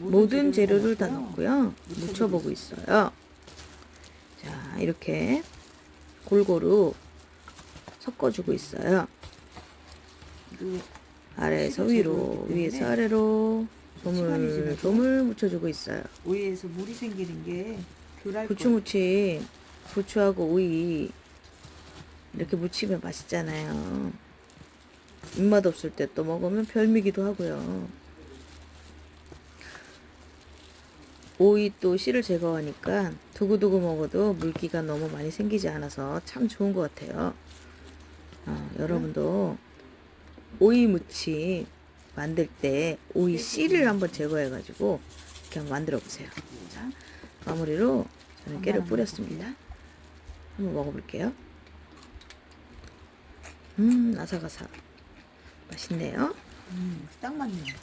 모든 재료를 다 넣고요. 묻혀보고 있어요. 자, 이렇게 골고루 섞어주고 있어요. 그 아래에서 위로, 위에서 아래로 조물, 조물 묻혀주고 있어요. 오이에서 물이 생기는 게 덜할 부추 거예요. 무침, 부추하고 오이 이렇게 무치면 맛있잖아요. 입맛 없을 때 또 먹으면 별미기도 하고요. 오이 또 씨를 제거하니까 두고두고 먹어도 물기가 너무 많이 생기지 않아서 참 좋은 것 같아요. 어, 여러분도 오이 무침 만들 때 오이 씨를 한번 제거해가지고 이렇게 한번 만들어 보세요. 자, 마무리로 저는 깨를 뿌렸습니다. 한번 먹어볼게요. 음, 아삭아삭. 맛있네요. 음, 딱 맞네.